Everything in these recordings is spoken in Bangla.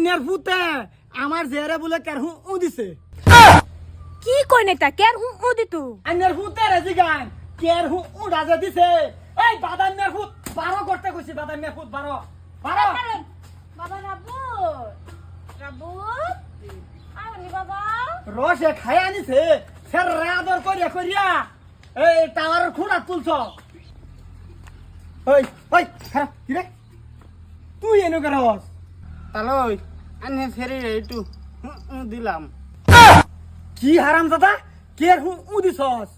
আইনের ফুতে আমার জেরে বলে কার হু উ দিছে। কি কই নেতা কেন হু উ দিতু? আইনের ফুতে রেজি গান কের হু উ রাজা দিছে? এই বাদামের ফুট বারো করতে কইছি বাদামের ফুট বারো। বারো। বাবা রাবু রাবু আনি বাবা। রসে খাই আনিছে ফের রাদর করিয়া করিয়া এই টাওয়ার খুঁড়া তুলছ। ওই ওই খারাপ কি রে? তুই এনে করস তাহলে ওই আনে ফেরে একটু দিলাম। কি হারাম দাদা? কে হু উ দিছস?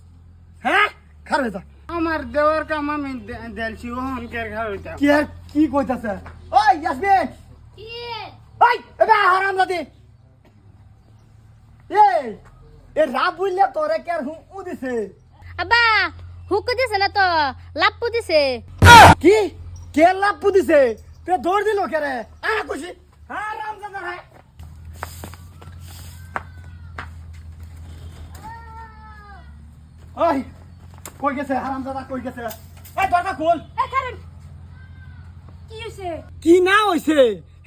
হ্যাঁ খারাপ যা। আমার দেওয়ার কাম আমি দেলছি কের খাওয়াইতাম কি আর কি কইতাছে? ওই ইয়াসমিন ওই এবা হারাম দাদি! এই এ রাব বুঝলে তোরে কে হু উ দিছে? আব্বা হুক দিছে না তো? লাপ্পু দিছে। কি? কে লাভ দিছে? তে দৌড় দিল কে রে আ খুশি হারাম দাদা হ্যাঁ ওই কই গেছে? হারাম দাদা কই গেছে? এই দরজা খোল। এ কারণ কি হইছে? কি না হইছে?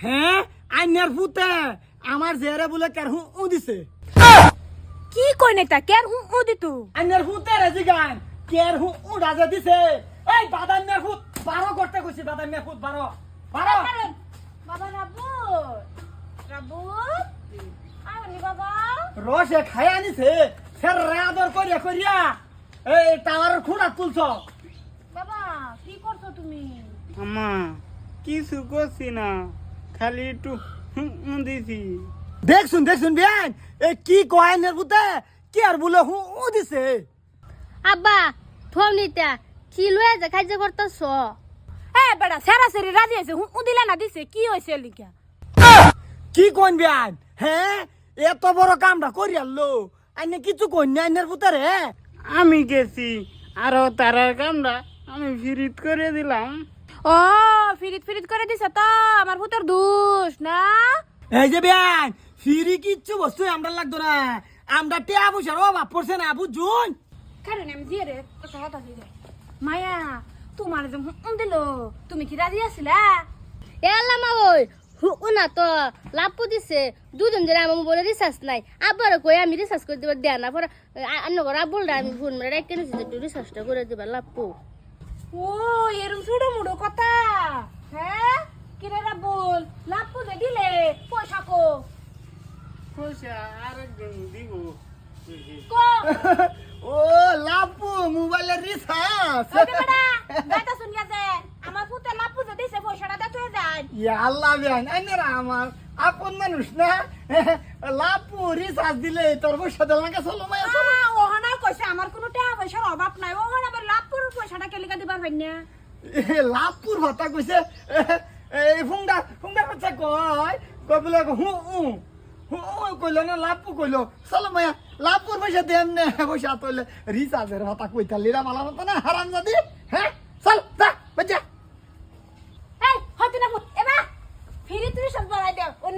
হ্যাঁ আইনার ফুতে আমার জেরে বলে কার হু উ দিছে? কি কই নেতা কেন হু উ দিতু? আইনার ফুতে রেজি গান কের হু উ রাজা দিছে? এই বাদামের ফুট বারো করতে কইছি বাদামের ফুট বারো। বারো? বাবা রাবু রাবু আনি বাবা। রসে খাই আনিছে? ফের রাদর করিয়া করিয়া এই টাওয়ার খুঁড়া তুলছ। বাবা কি করছ তুমি? আমা কিছু করছি না। খালি একটু দিছি। দেখছুন দেখছুন বিয়ান এ কি কয় আইনার ফুতে কি আর বলে হু উ দিছে? আব্বা ফোন নিতা কি লয়ে যা খাইছে করতেছ? এ বেটা সেরা সেরি রাজি আছে হু দিলা না দিছে কি হইছে লিখা কি কোন বিয়ান হ্যাঁ? এত বড় কামটা করি আনলো আইনে কিছু না আইনার ফুতে রে আমি গেছি আরও তারার কামটা আমি ফিরিত করে দিলাম। ও ফিরিত ফিরিত করে দিছে তো আমার ভূতর দোষ না? এই যে বিয়ান ফিরি কিচ্ছু বস্তু আমরা লাগতো না। আমরা টেয়া ও বাপ পড়ছে না বুঝুন কারণ আমি দিয়ে রে কথা কথা দিয়ে মায়া তোমার যে হুম দিল তুমি কি রাজি আছিলা? এ আল্লাহ মা ওই তো লাভ দিছে। দুজন জনে আমার মোবাইলে রিচার্জ নাই। আবার কই আমি রিচার্জ করে দিবার দেয়া না। পরে অন্য করে আবুল আমি ফোন মেরে রেখে নিছি একটু রিচার্জটা করে দিবার লাভ ও এরম ছোটো মুড়ো কথা। হ্যাঁ? কিরে রাবুল? লাভ পুজো দিলে পয়সা কো? পয়সা আরেকজন দিব। ও লাপু মোবাইলের রিচার্জ ওকে বেটা গাতা শুনিয়া যে আমার পুতে লাভ পুজো দিছে পয়সাটা দে তুই যাই ইয়া আল্লাহ আমার আপন মানুষ না। লাপু রিচার্জ দিলে তোর পয়সা দিল না মায়া ওহানা কইছে আমার কোনো টাকা পয়সার অভাব নাই। ওহানা আবার লাভ পুরো পয়সাটা কেলিকা দিবার পাই না লাপুর ভাতা কইছে এই ফুংডা ফুংডা বাচ্চা কয় কই বলে হু হু কইলো না লাপু কইলো। চলো মায়া লাপুর পয়সা দেন না পয়সা তইলে রিচার্জের ভাতা কইতা লিরা মালা মতো না হারাম জাদি হ্যাঁ চল যা বাচ্চা এই হতে না এবা ফিরি তুই সব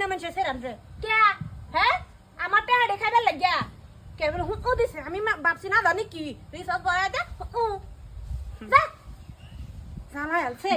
বলাই দে অন্য মানুষের সেরান রে কে হ্যাঁ আমার টাকা দেখাইবার লাগিয়া কেবল হুঁ ও দিছে আমি মা- ভাবছি না জানি কি রিসার্চ বলাই দে হুঁ যা জানা আছে